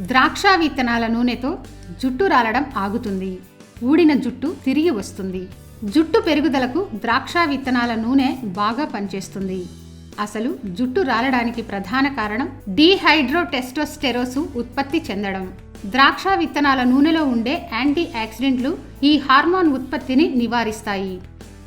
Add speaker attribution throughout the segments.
Speaker 1: ద్రాక్ష విత్తనాల నూనెతో జుట్టు రాలడం ఆగుతుంది. ఊడిన జుట్టు తిరిగి వస్తుంది. జుట్టు పెరుగుదలకు ద్రాక్ష విత్తనాల నూనె బాగా పనిచేస్తుంది. అసలు జుట్టు రాలడానికి ప్రధాన కారణం డీహైడ్రోటెస్టోస్టెరోసు ఉత్పత్తి చెందడం. ద్రాక్ష విత్తనాల నూనెలో ఉండే యాంటీ ఆక్సిడెంట్లు ఈ హార్మోన్ ఉత్పత్తిని నివారిస్తాయి.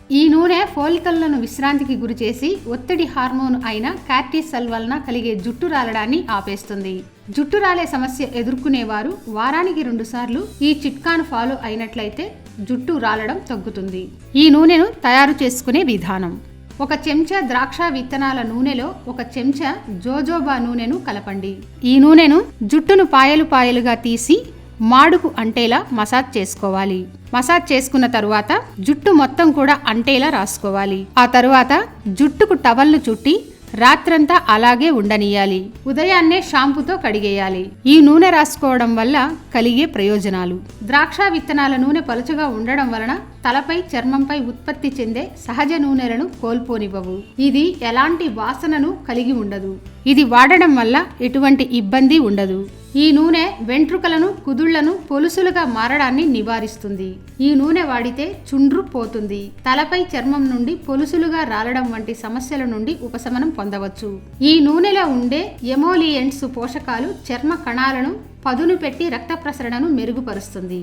Speaker 1: ఈ నూనె ఫోలికల్లను విశ్రాంతికి గురిచేసి ఒత్తిడి హార్మోన్ అయిన కార్టిసల్ వలన కలిగే జుట్టు రాలడాన్ని ఆపేస్తుంది. జుట్టు రాలే సమస్య ఎదుర్కొనేవారు వారానికి రెండుసార్లు ఈ చిట్కాను ఫాలో అయినట్లయితే జుట్టు రాలడం తగ్గుతుంది. ఈ నూనెను తయారు చేసుకునే విధానం. ఒక చెంచా ద్రాక్ష విత్తనాల నూనెలో ఒక చెంచా జోజోబా నూనెను కలపండి. ఈ నూనెను జుట్టును పాయలు పాయలుగా తీసి మాడుకు అంటేలా మసాజ్ చేసుకోవాలి. మసాజ్ చేసుకున్న తరువాత జుట్టు మొత్తం కూడా అంటేలా రాసుకోవాలి. ఆ తరువాత జుట్టుకు టవల్ను చుట్టి రాత్రంతా అలాగే ఉండనియాలి. ఉదయాన్నే షాంపుతో కడిగేయాలి. ఈ నూనె రాసుకోవడం వల్ల కలిగే ప్రయోజనాలు. ద్రాక్ష విత్తనాల నూనె పలుచగా ఉండడం వలన తలపై చర్మంపై ఉత్పత్తి చెందే సహజ నూనెలను కోల్పోనివ్వవు. ఇది ఎలాంటి వాసనను కలిగి ఉండదు. ఇది వాడడం వల్ల ఎటువంటి ఇబ్బంది ఉండదు. ఈ నూనె వెంట్రుకలను కుదుళ్ళను పొలుసులుగా మారడాన్ని నివారిస్తుంది. ఈ నూనె వాడితే చుండ్రు పోతుంది. తలపై చర్మం నుండి పొలుసులుగా రాలడం వంటి సమస్యల నుండి ఉపశమనం పొందవచ్చు. ఈ నూనెలో ఉండే ఎమోలియంట్స్ పోషకాలు చర్మ కణాలను పదును పెట్టి రక్త ప్రసరణను మెరుగుపరుస్తుంది.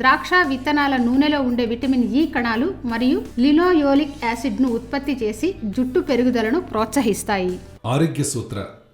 Speaker 1: ద్రాక్ష విత్తనాల నూనెలో ఉండే విటమిన్ ఈ కణాలు మరియు లినోయోలిక్ యాసిడ్ను ఉత్పత్తి చేసి జుట్టు పెరుగుదలను ప్రోత్సహిస్తాయి.
Speaker 2: ఆరోగ్య సూత్ర